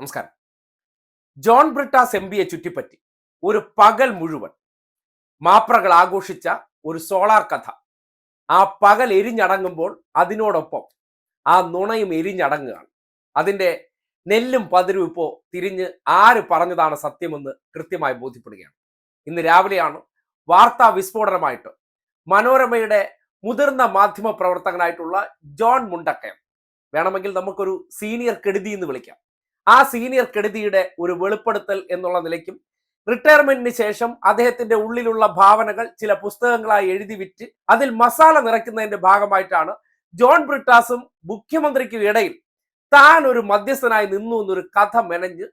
നമസ്കാരം. ജോൺ ബ്രിട്ടാസ് എം പിയെ ചുറ്റിപ്പറ്റി ഒരു പകൽ മുഴുവൻ മാപ്രകൾ ആഘോഷിച്ച ഒരു സോളാർ കഥ. ആ പകൽ എരിഞ്ഞടങ്ങുമ്പോൾ അതിനോടൊപ്പം ആ നുണയും എരിഞ്ഞടങ്ങുകയാണ്. അതിന്റെ നെല്ലും പതിരും ഇപ്പോൾ തിരിഞ്ഞ് ആര് പറഞ്ഞതാണ് സത്യമെന്ന് കൃത്യമായി ബോധ്യപ്പെടുകയാണ്. ഇന്ന് രാവിലെയാണ് വാർത്താ വിസ്ഫോടനമായിട്ട് മനോരമയുടെ മുതിർന്ന മാധ്യമ പ്രവർത്തകനായിട്ടുള്ള ജോൺ മുണ്ടക്കയം. വേണമെങ്കിൽ നമുക്കൊരു സീനിയർ കെടുതി എന്ന് വിളിക്കാം. ആ സീനിയർ കെടുതിയുടെ ഒരു വെളിപ്പെടുത്തൽ എന്നുള്ള നിലയ്ക്കും റിട്ടയർമെന്റിന് ശേഷം അദ്ദേഹത്തിന്റെ ഉള്ളിലുള്ള ഭാവനകൾ ചില പുസ്തകങ്ങളായി എഴുതി വിറ്റ് അതിൽ മസാല നിറയ്ക്കുന്നതിന്റെ ഭാഗമായിട്ടാണ് ജോൺ ബ്രിട്ടാസും മുഖ്യമന്ത്രിക്കും ഇടയിൽ താൻ ഒരു മധ്യസ്ഥനായി നിന്നു എന്നൊരു കഥ മെനഞ്ഞ്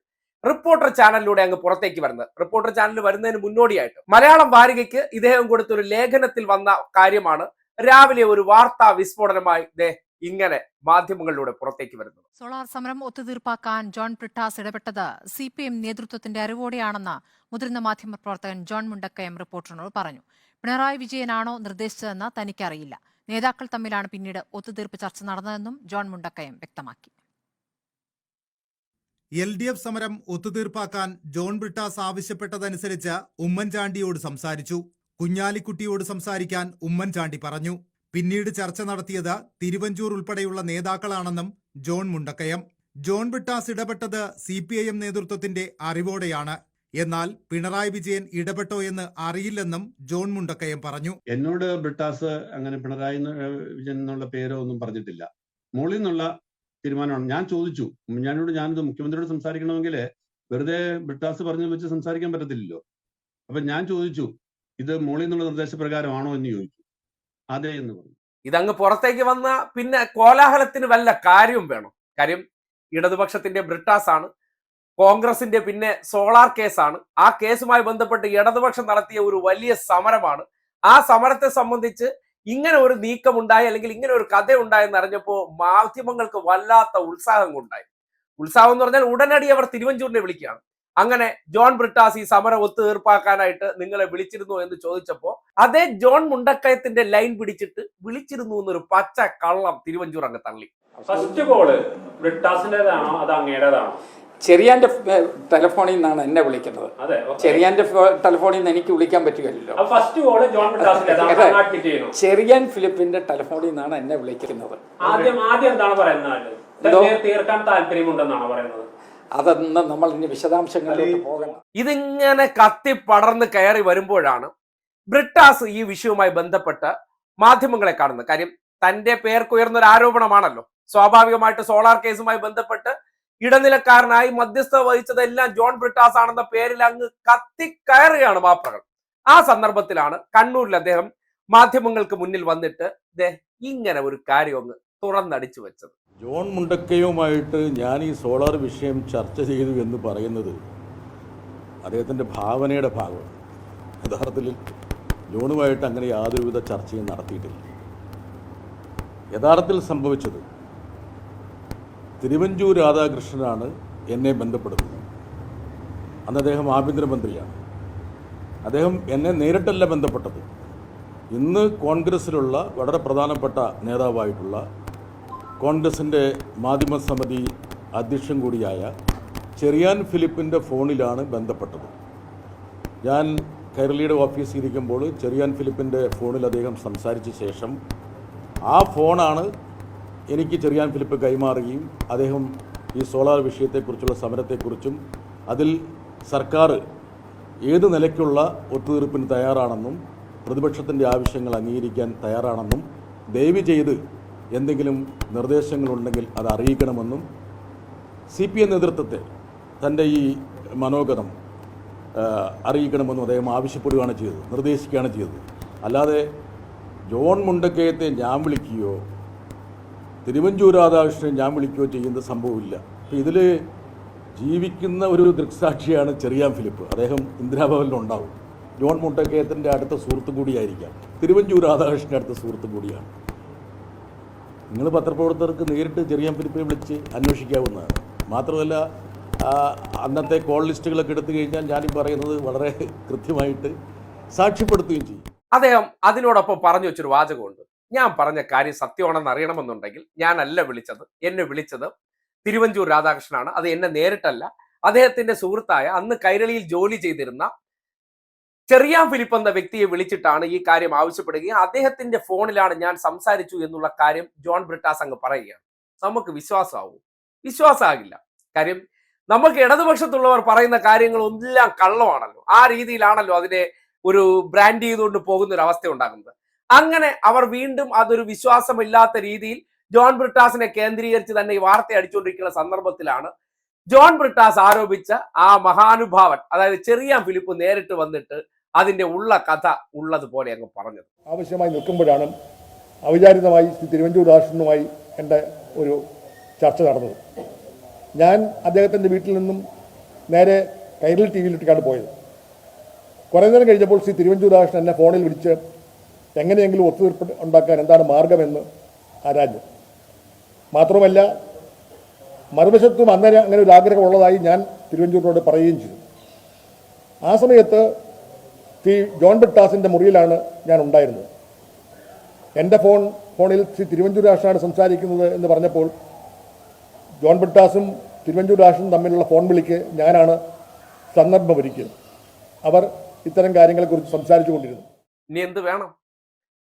റിപ്പോർട്ടർ ചാനലിലൂടെ അങ്ങ് പുറത്തേക്ക് വരുന്നത്. റിപ്പോർട്ടർ ചാനൽ വരുന്നതിന് മുന്നോടിയായിട്ട് മലയാളം വാരികയ്ക്ക് ഇദ്ദേഹം കൊടുത്തൊരു ലേഖനത്തിൽ വന്ന കാര്യമാണ് രാവിലെ ഒരു വാർത്താ വിസ്ഫോടനമായി ദേ ഇങ്ങനെ മാധ്യമങ്ങളിലൂടെ പുറത്തേക്ക് വരുന്നത്. സോളാർ സമരം ഒത്തുതീർപ്പാക്കാൻ ജോൺ പ്രിട്ടാസ് ഇടപെട്ടത് സി പി എം നേതൃത്വത്തിന്റെ അറിവോടെയാണെന്ന് മുതിർന്ന മാധ്യമ പ്രവർത്തകൻ ജോൺ മുണ്ടക്കയം റിപ്പോർട്ടറിനോട് പറഞ്ഞു. പിണറായി വിജയനാണോ നിർദ്ദേശിച്ചതെന്ന് തനിക്കറിയില്ല. നേതാക്കൾ തമ്മിലാണ് പിന്നീട് ഒത്തുതീർപ്പ് ചർച്ച നടന്നതെന്നും ജോൺ മുണ്ടക്കയം വ്യക്തമാക്കി. എൽ ഡി എഫ് സമരം ഒത്തുതീർപ്പാക്കാൻ ജോൺ ബ്രിട്ടാസ് ആവശ്യപ്പെട്ടതനുസരിച്ച് ഉമ്മൻചാണ്ടിയോട് സംസാരിച്ചു. കുഞ്ഞാലിക്കുട്ടിയോട് സംസാരിക്കാൻ ഉമ്മൻചാണ്ടി പറഞ്ഞു. പിന്നീട് ചർച്ച നടത്തിയത് തിരുവഞ്ചൂർ ഉൾപ്പെടെയുള്ള നേതാക്കളാണെന്നും ജോൺ മുണ്ടക്കയം. ജോൺ ബിട്ടാസ് ഇടപെട്ടത് സി പി ഐ എം നേതൃത്വത്തിന്റെ അറിവോടെയാണ്. എന്നാൽ പിണറായി വിജയൻ ഇടപെട്ടോ എന്ന് അറിയില്ലെന്നും ജോൺ മുണ്ടക്കയം പറഞ്ഞു. എന്നോട് ബ്രിട്ടാസ് അങ്ങനെ പിണറായി വിജയൻ എന്നുള്ള പേരോ ഒന്നും പറഞ്ഞിട്ടില്ല. മുകളിൽ നിന്നുള്ള തീരുമാനമാണ്. ഞാൻ ചോദിച്ചു. ഞാനോട് ഞാനിത് മുഖ്യമന്ത്രിയോട് സംസാരിക്കണമെങ്കിൽ വെറുതെ ബ്രിട്ടാസ് പറഞ്ഞു വെച്ച് സംസാരിക്കാൻ പറ്റത്തില്ലല്ലോ. അപ്പൊ ഞാൻ ചോദിച്ചു ഇത് മുകളിൽ നിന്നുള്ള നിർദ്ദേശപ്രകാരമാണോ എന്ന് ചോദിച്ചു. അതെ എന്ന് പറഞ്ഞു. ഇതങ്ങ് പുറത്തേക്ക് വന്ന പിന്നെ കോലാഹലത്തിന് വല്ല കാര്യവും വേണം? കാര്യം ഇടതുപക്ഷത്തിന്റെ ബ്രിട്ടാസ് ആണ് കോൺഗ്രസിന്റെ പിന്നെ സോളാർ കേസാണ്. ആ കേസുമായി ബന്ധപ്പെട്ട് ഇടതുപക്ഷം നടത്തിയ ഒരു വലിയ സമരമാണ്. ആ സമരത്തെ സംബന്ധിച്ച് ഇങ്ങനെ ഒരു നീക്കം ഉണ്ടായി അല്ലെങ്കിൽ ഇങ്ങനെ ഒരു കഥ ഉണ്ടായെന്ന് അറിഞ്ഞപ്പോൾ മാധ്യമങ്ങൾക്ക് വല്ലാത്ത ഉത്സാഹം ഉണ്ടായി ഉത്സാഹം എന്ന് പറഞ്ഞാൽ ഉടനടി അവർ തിരുവഞ്ചൂരിനെ വിളിക്കുകയാണ്. അങ്ങനെ ജോൺ ബ്രിട്ടാസ് ഈ സമരം ഒത്തുതീർപ്പാക്കാനായിട്ട് നിങ്ങളെ വിളിച്ചിരുന്നു എന്ന് ചോദിച്ചപ്പോ അതേ ജോൺ മുണ്ടക്കയത്തിന്റെ ലൈൻ പിടിച്ചിട്ട് വിളിച്ചിരുന്നു എന്നൊരു പച്ച കള്ളം തിരുവഞ്ചൂർ അങ്ങ് തള്ളി. ഫസ്റ്റ് കോൾ ബ്രിട്ടാസിന്റേതാണോ അത് അങ്ങേടേതാണോ? ചെറിയാന്റെ ടെലിഫോണിൽ നിന്നാണ് എന്നെ വിളിക്കുന്നത്. അതെ ചെറിയാന്റെ ടെലിഫോണിൽ നിന്ന് എനിക്ക് വിളിക്കാൻ പറ്റുകയല്ലോ ഫസ്റ്റ് കോൾ ജോൺ ബ്രിട്ടാസിന്റേതാണ് അതെ. ചെയ്യുന്നു. ചെറിയാൻ ഫിലിപ്പിന്റെ ടെലഫോണിൽ നിന്നാണ് എന്നെ വിളിക്കുന്നത്. ആദ്യം ആദ്യം എന്താണ് പറയുന്നത്? തീർക്കാൻ താല്പര്യമുണ്ടെന്നാണ് പറയുന്നത്? അതൊന്ന് നമ്മൾ ഇനി വിശദാംശങ്ങളിലേക്ക് പോകണം ഇതിങ്ങനെ കത്തി പടർന്ന് കയറി വരുമ്പോഴാണ് ബ്രിട്ടാസ് ഈ വിഷയവുമായി ബന്ധപ്പെട്ട് മാധ്യമങ്ങളെ കാണുന്നത്. കാര്യം തന്റെ പേർക്ക് ഉയർന്ന ഒരു ആരോപണമാണല്ലോ. സ്വാഭാവികമായിട്ട് സോളാർ കേസുമായി ബന്ധപ്പെട്ട് ഇടനിലക്കാരനായി മധ്യസ്ഥ വഹിച്ചതെല്ലാം ജോൺ ബ്രിട്ടാസ് ആണെന്ന പേരിൽ അങ്ങ് കത്തി കയറുകയാണ് മാപ്രകൾ ആ സന്ദർഭത്തിലാണ് കണ്ണൂരിൽ അദ്ദേഹം മാധ്യമങ്ങൾക്ക് മുന്നിൽ വന്നിട്ട് ദേ ഇങ്ങനെ ഒരു കാര്യം അങ്ങ് തുറന്നടിച്ചു വെച്ചത്. ജോൺ മുണ്ടക്കയുമായിട്ട് ഞാൻ ഈ സോളാർ വിഷയം ചർച്ച ചെയ്തു എന്ന് പറയുന്നത് അദ്ദേഹത്തിന്റെ ഭാവനയുടെ ഭാഗമാണ്. യഥാർത്ഥത്തിൽ ജോണുമായിട്ട് അങ്ങനെ യാതൊരുവിധ ചർച്ചയും നടത്തിയിട്ടില്ല. യഥാർത്ഥത്തിൽ സംഭവിച്ചത് തിരുവഞ്ചൂർ രാധാകൃഷ്ണനാണ് എന്നെ ബന്ധപ്പെടുന്നത് അന്ന് അദ്ദേഹം ആഭ്യന്തരമന്ത്രിയാണ്. അദ്ദേഹം എന്നെ നേരിട്ടല്ല ബന്ധപ്പെട്ടത്. ഇന്ന് കോൺഗ്രസ്സിലുള്ള വളരെ പ്രധാനപ്പെട്ട നേതാവായിട്ടുള്ള കോൺഗ്രസിന്റെ മാധ്യമസമിതി അധ്യക്ഷൻ കൂടിയായ ചെറിയാൻ ഫിലിപ്പിന്റെ ഫോണിലാണ് ബന്ധപ്പെട്ടത്. ഞാൻ കൈരളിയുടെ ഓഫീസിൽ ഇരിക്കുമ്പോൾ ചെറിയാൻ ഫിലിപ്പിന്റെ ഫോണിൽ അദ്ദേഹം സംസാരിച്ച ശേഷം ആ ഫോണാണ് എനിക്ക് ചെറിയാൻ ഫിലിപ്പ് കൈമാറുകയും അദ്ദേഹം ഈ സോളാർ വിഷയത്തെക്കുറിച്ചുള്ള സമരത്തെക്കുറിച്ചും അതിൽ സർക്കാർ ഏത് നിലയ്ക്കുള്ള ഒത്തുതീർപ്പിന് തയ്യാറാണെന്നും പ്രതിപക്ഷത്തിന്റെ ആവശ്യങ്ങൾ അംഗീകരിക്കാൻ തയ്യാറാണെന്നും ദയവ് ചെയ്ത് എന്തെങ്കിലും നിർദ്ദേശങ്ങളുണ്ടെങ്കിൽ അത് അറിയിക്കണമെന്നും സി പി എം നേതൃത്വത്തെ തന്റെ ഈ മനോഗതം അറിയിക്കണമെന്നും അദ്ദേഹം ആവശ്യപ്പെടുകയാണ് ചെയ്തത് നിർദ്ദേശിക്കുകയാണ് ചെയ്തത്. അല്ലാതെ ജോൺ മുണ്ടക്കയത്തെ ഞാൻ വിളിക്കുകയോ തിരുവഞ്ചൂർ രാധാകൃഷ്ണനെ ഞാൻ വിളിക്കുകയോ ചെയ്യുന്ന സംഭവമില്ല. അപ്പോൾ ഇതിൽ ജീവിക്കുന്ന ഒരു ദൃക്സാക്ഷിയാണ് ചെറിയാൻ ഫിലിപ്പ്. അദ്ദേഹം ഇന്ദിരാഭവനിലുണ്ടാവും ജോൺ മുണ്ടക്കയത്തിന്റെ അടുത്ത സുഹൃത്തു കൂടിയായിരിക്കാം. തിരുവഞ്ചൂർ രാധാകൃഷ്ണന്റെ അടുത്ത സുഹൃത്തു കൂടിയാണ്. നിങ്ങൾ പത്രപ്രവർത്തകർക്ക് നേരിട്ട് ചെറിയ ഫിലിപ്പിനെ വിളിച്ച് അന്വേഷിക്കാവുന്നതാണ്. മാത്രമല്ല അന്നത്തെ കോൾ ലിസ്റ്റുകളൊക്കെ എടുത്തു കഴിഞ്ഞാൽ ഞാനീ പറയുന്നത് വളരെ കൃത്യമായിട്ട് സാക്ഷ്യപ്പെടുത്തുകയും ചെയ്യും. അദ്ദേഹം അതിനോടൊപ്പം പറഞ്ഞു വെച്ചൊരു വാചകമുണ്ട്. ഞാൻ പറഞ്ഞ കാര്യം സത്യമാണെന്ന് അറിയണമെന്നുണ്ടെങ്കിൽ ഞാനല്ല വിളിച്ചത് എന്നെ വിളിച്ചത് തിരുവഞ്ചൂർ രാധാകൃഷ്ണനാണ്. അത് എന്നെ നേരിട്ടല്ല. അദ്ദേഹത്തിന്റെ സുഹൃത്തായ അന്ന് കൈരളിയിൽ ജോലി ചെയ്തിരുന്ന ചെറിയാൻ ഫിലിപ്പ് എന്ന വ്യക്തിയെ വിളിച്ചിട്ടാണ് ഈ കാര്യം ആവശ്യപ്പെടുകയും അദ്ദേഹത്തിന്റെ ഫോണിലാണ് ഞാൻ സംസാരിച്ചു എന്നുള്ള കാര്യം ജോൺ ബ്രിട്ടാസ് അങ്ങ് പറയുകയാണ്. നമുക്ക് വിശ്വാസമാവും വിശ്വാസമാകില്ല കാര്യം നമുക്ക് ഇടതുപക്ഷത്തുള്ളവർ പറയുന്ന കാര്യങ്ങൾ എല്ലാം കള്ളമാണല്ലോ. ആ രീതിയിലാണല്ലോ അതിനെ ഒരു ബ്രാൻഡ് ചെയ്തുകൊണ്ട് പോകുന്ന ഒരു അവസ്ഥ ഉണ്ടാകുന്നത്. അങ്ങനെ അവർ വീണ്ടും അതൊരു വിശ്വാസമില്ലാത്ത രീതിയിൽ ജോൺ ബ്രിട്ടാസിനെ കേന്ദ്രീകരിച്ച് തന്നെ ഈ വാർത്ത അടിച്ചുകൊണ്ടിരിക്കുന്ന സന്ദർഭത്തിലാണ് ജോൺ ബ്രിട്ടാസ് ആരോപിച്ച ആ മഹാനുഭാവൻ അതായത് ചെറിയ ഫിലിപ്പ് നേരിട്ട് വന്നിട്ട് അതിന്റെ ഉള്ള കഥ ഉള്ളതുപോലെ അങ്ങ് പറഞ്ഞത്. ആവശ്യമായി നിൽക്കുമ്പോഴാണ് അവിചാരിതമായി ശ്രീ തിരുവഞ്ചൂർ രാഷ്ട്രനുമായി എന്റെ ഒരു ചർച്ച നടന്നത്. ഞാൻ അദ്ദേഹത്തിന്റെ വീട്ടിൽ നിന്നും നേരെ കൈരളി ടി വിയിലിട്ടാണ് പോയത്. കുറേ നേരം കഴിഞ്ഞപ്പോൾ ശ്രീ തിരുവഞ്ചൂർ രാഷ്ട്രൻ എന്നെ ഫോണിൽ വിളിച്ച് എങ്ങനെയെങ്കിലും ഒത്തുതീർപ്പ് ഉണ്ടാക്കാൻ എന്താണ് മാർഗമെന്ന് ആരാഞ്ഞു. മാത്രമല്ല മറുവശത്തും അന്നേരം അങ്ങനെ ഒരു ആഗ്രഹം ഉള്ളതായി ഞാൻ തിരുവഞ്ചൂരിനോട് പറയുകയും ചെയ്തു. ആ സമയത്ത് ശ്രീ ജോൺ ബ്രിട്ടാസിന്റെ മുറിയിലാണ് ഞാൻ ഉണ്ടായിരുന്നത്. എന്റെ ഫോൺ ഫോണിൽ ശ്രീ തിരുവഞ്ചൂർ രാഷനാണ് സംസാരിക്കുന്നത് എന്ന് പറഞ്ഞപ്പോൾ ജോൺ ബ്രിട്ടാസും തിരുവഞ്ചൂർ രാഷനും തമ്മിലുള്ള ഫോൺ വിളിക്ക് ഞാനാണ് സന്ദർഭമൊരുക്കിയത് അവർ ഇത്തരം കാര്യങ്ങളെക്കുറിച്ച് സംസാരിച്ചു കൊണ്ടിരുന്നു ഇനി എന്ത് വേണം?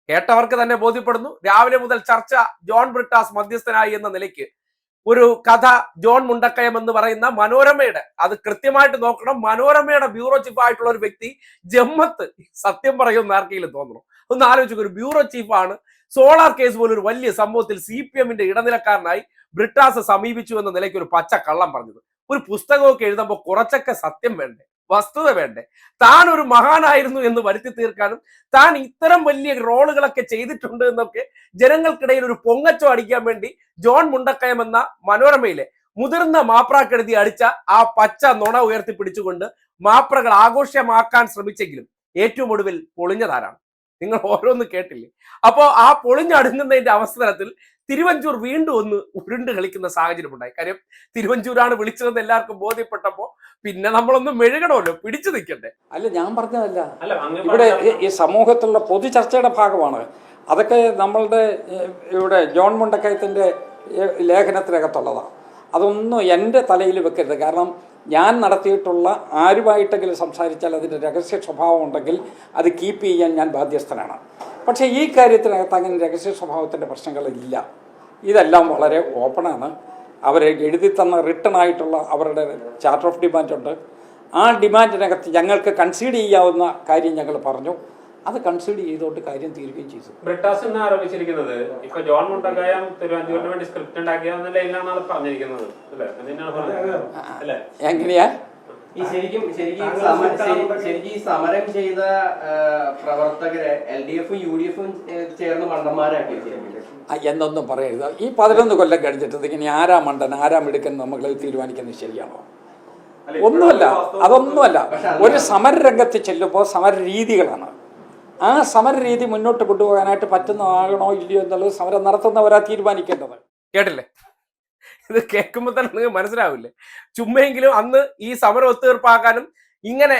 കേട്ടവർക്ക് തന്നെ ബോധ്യപ്പെടുന്നു. രാവിലെ മുതൽ ചർച്ച ജോൺ ബ്രിട്ടാസ് മധ്യസ്ഥനായി എന്ന നിലയ്ക്ക്. ഒരു കഥ ജോൺ മുണ്ടക്കയം എന്ന് പറയുന്ന മനോരമയുടെ അത് കൃത്യമായിട്ട് നോക്കണം. മനോരമയുടെ ബ്യൂറോ ചീഫ് ആയിട്ടുള്ള ഒരു വ്യക്തി ജമ്മത്ത് സത്യം പറയുമെന്ന് ആർക്കെങ്കിലും തോന്നുന്നു ഒന്ന് ആലോചിക്കുക ഒരു ബ്യൂറോ ചീഫാണ് സോളാർ കേസ് പോലെ ഒരു വലിയ സംഭവത്തിൽ സി പി എമ്മിന്റെ ഇടനിലക്കാരനായി ബ്രിട്ടാസ് സമീപിച്ചു എന്ന നിലയ്ക്ക് ഒരു പച്ച കള്ളം പറഞ്ഞത്. ഒരു പുസ്തകമൊക്കെ എഴുതുമ്പോൾ കുറച്ചൊക്കെ സത്യം വേണ്ടേ? വസ്തുത വേണ്ടേ? താൻ ഒരു മഹാനായിരുന്നു എന്ന് വരുത്തി തീർക്കാനും താൻ ഇത്തരം വലിയ റോളുകളൊക്കെ ചെയ്തിട്ടുണ്ട് എന്നൊക്കെ ജനങ്ങൾക്കിടയിൽ ഒരു പൊങ്ങച്ചോ അടിക്കാൻ വേണ്ടി ജോൺ മുണ്ടക്കയം എന്ന മനോരമയിലെ മുതിർന്ന മാപ്രാക്കെടുതി അടിച്ച ആ പച്ച നുണ ഉയർത്തിപ്പിടിച്ചുകൊണ്ട് മാപ്രകൾ ആഘോഷമാക്കാൻ ശ്രമിച്ചെങ്കിലും ഏറ്റവും ഒടുവിൽ പൊളിഞ്ഞതാരാണ്? നിങ്ങൾ ഓരോന്ന് കേട്ടില്ലേ? അപ്പോ ആ പൊളിഞ്ഞടുങ്ങുന്നതിന്റെ അവസരത്തിൽ തിരുവഞ്ചൂർ വീണ്ടും ഒന്ന് ഉരുണ്ട് കളിക്കുന്ന സാഹചര്യം ഉണ്ടായി. കാര്യം തിരുവഞ്ചൂരാണ് വിളിച്ചതെന്ന് എല്ലാവർക്കും ബോധ്യപ്പെട്ടപ്പോ പിന്നെ നമ്മളൊന്ന് മെഴുകണമല്ലോ പിടിച്ചു നിൽക്കണ്ടേ? അല്ല ഞാൻ പറഞ്ഞതല്ല. ഇവിടെ ഈ- സമൂഹത്തിലുള്ള പൊതു ചർച്ചയുടെ ഭാഗമാണ്. അതൊക്കെ നമ്മളുടെ ഇവിടെ ജോൺ മുണ്ടക്കയത്തിന്റെ ഏഹ്, ലേഖനത്തിനകത്തുള്ളതാണ്. അതൊന്നും എന്റെ തലയിൽ വെക്കരുത്. കാരണം ഞാൻ നടത്തിയിട്ടുള്ള ആരുമായിട്ടെങ്കിലും സംസാരിച്ചാൽ അതിന്റെ രഹസ്യ സ്വഭാവം ഉണ്ടെങ്കിൽ അത് കീപ്പ് ചെയ്യാൻ ഞാൻ ബാധ്യസ്ഥനാണ്. പക്ഷേ ഈ കാര്യത്തിനകത്ത് അങ്ങനെ രഹസ്യ സ്വഭാവത്തിന്റെ പ്രശ്നങ്ങളില്ല. ഇതെല്ലാം വളരെ ഓപ്പണാണ് അവർ എഴുതി തന്ന റിട്ടൺ ആയിട്ടുള്ള അവരുടെ ചാർട്ടർ ഓഫ് ഡിമാൻഡ് ഉണ്ട്. ആ ഡിമാൻഡിനകത്ത് ഞങ്ങൾക്ക് കൺസീഡ് ചെയ്യാവുന്ന കാര്യം ഞങ്ങൾ പറഞ്ഞു. അത് കൺസിഡർ ചെയ്തോട്ട് കാര്യം തീരുകയും ചെയ്തു. ബ്രിട്ടാസ് എന്ന് ആരോപിച്ചിരിക്കുന്നത് ഇപ്പൊ ജോൺ മുണ്ടക്കായം തിരുവനന്തപുരത്തിന് വേണ്ടി സ്ക്രിപ്റ്റ് ഉണ്ടാക്കിയ ലൈനിലാണ് പറഞ്ഞിരിക്കുന്നത് അല്ലേ? എന്തിനാണ് പറഞ്ഞത്. അല്ലേ? എങ്ങനെയാ? ഈ ശരിക്കും ശരിക്കും ശരിക്കും ഈ സമരം ചെയ്ത പ്രവർത്തകരെ എൽ ഡി എഫും യു ഡി എഫും ചേർന്ന് മണ്ടന്മാരാക്കി എന്നൊന്നും പറയരുത്. ഈ പതിനൊന്ന് കൊല്ലം കഴിഞ്ഞിട്ട് ഇങ്ങനെ ആരാ മണ്ടൻ ആരാ മിടുക്കൻ നമ്മൾ തീരുമാനിക്കുന്നത് ശരിയാണോ? ഒന്നുമല്ല അതൊന്നുമല്ല. ഒരു സമരരംഗത്ത് ചെല്ലുമ്പോൾ സമര രീതികളാണ് ആ സമര രീതി മുന്നോട്ട് കൊണ്ടുപോകാനായിട്ട് പറ്റുന്നതാകണോ ഇല്ലയോ എന്നുള്ളത് സമരം നടത്തുന്നവരാ തീരുമാനിക്കേണ്ടത്. കേട്ടില്ലേ? ഇത് കേൾക്കുമ്പോൾ തന്നെ നിങ്ങൾക്ക് മനസ്സിലാവില്ലേ? ചുമ്മെങ്കിലും അന്ന് ഈ സമരം ഒത്തുതീർപ്പാക്കാനും ഇങ്ങനെ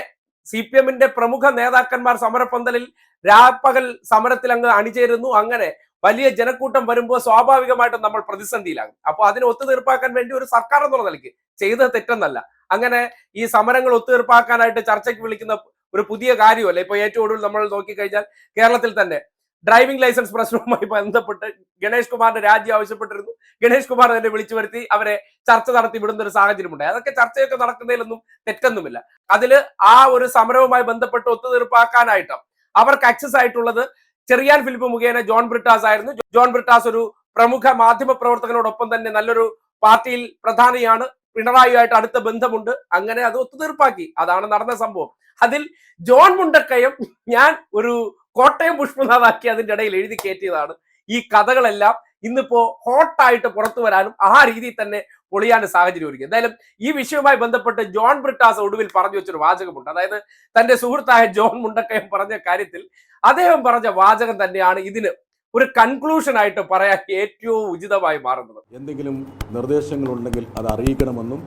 സി പി എമ്മിന്റെ പ്രമുഖ നേതാക്കന്മാർ സമരപ്പന്തലിൽ രാപ്പകൽ സമരത്തിൽ അങ്ങ് അണിചേരുന്നു. അങ്ങനെ വലിയ ജനക്കൂട്ടം വരുമ്പോൾ സ്വാഭാവികമായിട്ടും നമ്മൾ പ്രതിസന്ധിയിലാകും. അപ്പോൾ അതിനെ ഒത്തുതീർപ്പാക്കാൻ വേണ്ടി ഒരു സർക്കാർ എന്നുള്ള നിലയ്ക്ക് ചെയ്ത തെറ്റെന്നല്ല. അങ്ങനെ ഈ സമരങ്ങൾ ഒത്തുതീർപ്പാക്കാനായിട്ട് ചർച്ചയ്ക്ക് വിളിക്കുന്ന ഒരു പുതിയ കാര്യമല്ല? ഇപ്പൊ ഏറ്റവും ഒടുവിൽ നമ്മൾ നോക്കിക്കഴിഞ്ഞാൽ കേരളത്തിൽ തന്നെ ഡ്രൈവിംഗ് ലൈസൻസ് പ്രശ്നവുമായി ബന്ധപ്പെട്ട് ഗണേഷ് കുമാറിന്റെ രാജി ആവശ്യപ്പെട്ടിരുന്നു. ഗണേഷ് കുമാർ തന്നെ വിളിച്ചു വരുത്തി അവരെ ചർച്ച നടത്തി വിടുന്ന ഒരു സാഹചര്യമുണ്ടായി അതൊക്കെ ചർച്ചയൊക്കെ നടക്കുന്നതിലൊന്നും തെറ്റൊന്നുമില്ല. അതിൽ ആ ഒരു സമരവുമായി ബന്ധപ്പെട്ട് ഒത്തുതീർപ്പാക്കാനായിട്ട് അവർക്ക് ആക്സസ് ആയിട്ടുള്ളത് ചെറിയാൻ ഫിലിപ്പ് മുഖേന ജോൺ ബ്രിട്ടാസ് ആയിരുന്നു. ജോൺ ബ്രിട്ടാസ് ഒരു പ്രമുഖ മാധ്യമ പ്രവർത്തകനോടൊപ്പം തന്നെ നല്ലൊരു പാർട്ടിയിൽ പ്രധാനിയാണ്. പിണറായിയുമായിട്ട് അടുത്ത ബന്ധമുണ്ട്. അങ്ങനെ അത് ഒത്തുതീർപ്പാക്കി. അതാണ് നടന്ന സംഭവം. അതിൽ ജോൺ മുണ്ടക്കയം ഞാൻ ഒരു കോട്ടയം പുഷ്പനാഥാക്കി അതിന്റെ ഇടയിൽ എഴുതി കയറ്റിയതാണ്. ഈ കഥകളെല്ലാം ഇന്നിപ്പോ ഹോട്ടായിട്ട് പുറത്തു വരാനും ആ രീതിയിൽ തന്നെ പൊളിയാനും സാഹചര്യം ഒരുക്കി. എന്തായാലും ഈ വിഷയവുമായി ബന്ധപ്പെട്ട് ജോൺ ബ്രിട്ടാസ് ഒടുവിൽ പറഞ്ഞു വെച്ചൊരു വാചകമുണ്ട്. അതായത് തന്റെ സുഹൃത്തായ ജോൺ മുണ്ടക്കയം പറഞ്ഞ കാര്യത്തിൽ അദ്ദേഹം പറഞ്ഞ വാചകം തന്നെയാണ് ഇതിന് ഒരു കൺക്ലൂഷൻ ആയിട്ട് പറയാൻ ഏറ്റവും ഉചിതമായി മാറുന്നത്. എന്തെങ്കിലും നിർദ്ദേശങ്ങൾ ഉണ്ടെങ്കിൽ അത് അറിയിക്കണമെന്നും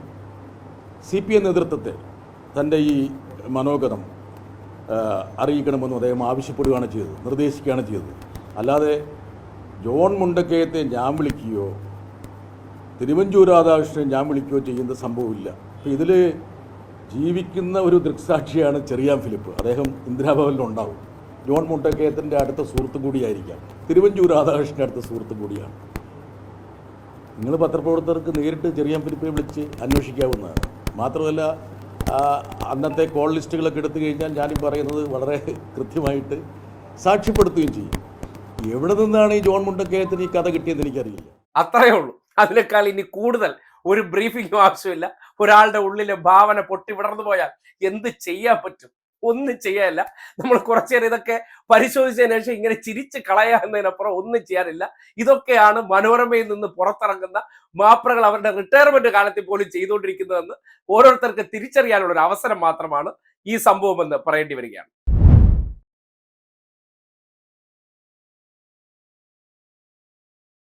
സി പി എം നേതൃത്വത്തെ തന്റെ ഈ മനോഗതം അറിയിക്കണമെന്നും അദ്ദേഹം ആവശ്യപ്പെടുകയാണ് ചെയ്തത് നിർദ്ദേശിക്കുകയാണ് ചെയ്തത്. അല്ലാതെ ജോൺ മുണ്ടക്കയത്തെ ഞാൻ വിളിക്കുകയോ തിരുവഞ്ചൂർ രാധാകൃഷ്ണനെ ഞാൻ വിളിക്കുകയോ ചെയ്യുന്ന സംഭവമില്ല. അപ്പോൾ ഇതിൽ ജീവിക്കുന്ന ഒരു ദൃക്സാക്ഷിയാണ് ചെറിയാൻ ഫിലിപ്പ്. അദ്ദേഹം ഇന്ദിരാഭവനിലുണ്ടാവും. ജോൺ മുട്ടക്കയത്തിന്റെ അടുത്ത സുഹൃത്തു കൂടിയായിരിക്കാം. തിരുവഞ്ചൂർ രാധാകൃഷ്ണന്റെ അടുത്ത സുഹൃത്തു കൂടിയാണ്. നിങ്ങൾ പത്രപ്രവർത്തകർക്ക് നേരിട്ട് ചെറിയ ഫിലിപ്പിനെ വിളിച്ച് അന്വേഷിക്കാവുന്നതാണ്. മാത്രമല്ല അന്നത്തെ കോൾ ലിസ്റ്റുകളൊക്കെ എടുത്തു കഴിഞ്ഞാൽ ഞാനീ പറയുന്നത് വളരെ കൃത്യമായിട്ട് സാക്ഷ്യപ്പെടുത്തുകയും ചെയ്യും. എവിടെ നിന്നാണ് ഈ ജോൺ മുണ്ടക്കയത്തിന് ഈ കഥ കിട്ടിയെന്ന് എനിക്കറിയില്ല. അത്രയേ ഉള്ളൂ. അതിനേക്കാൾ ഇനി കൂടുതൽ ഒരു ബ്രീഫിംഗും ആവശ്യമില്ല. ഒരാളുടെ ഉള്ളിലെ ഭാവന പൊട്ടി വിടർന്നു പോയാൽ എന്ത് ചെയ്യാൻ പറ്റും? ഒന്നും ചെയ്യാനില്ല. നമ്മൾ കുറച്ചേരം ഇതൊക്കെ പരിശോധിച്ചതിന് ശേഷം ഇങ്ങനെ ചിരിച്ച് കളയുക എന്നതിനപ്പുറം ഒന്നും ചെയ്യാനില്ല. ഇതൊക്കെയാണ് മനോരമയിൽ നിന്ന് പുറത്തിറങ്ങുന്ന മാപ്രകൾ അവരുടെ റിട്ടയർമെന്റ് കാലത്തിൽ പോലും ചെയ്തുകൊണ്ടിരിക്കുന്നതെന്ന് ഓരോരുത്തർക്ക് തിരിച്ചറിയാനുള്ള ഒരു അവസരം മാത്രമാണ് ഈ സംഭവം എന്ന് പറയേണ്ടി വരികയാണ്.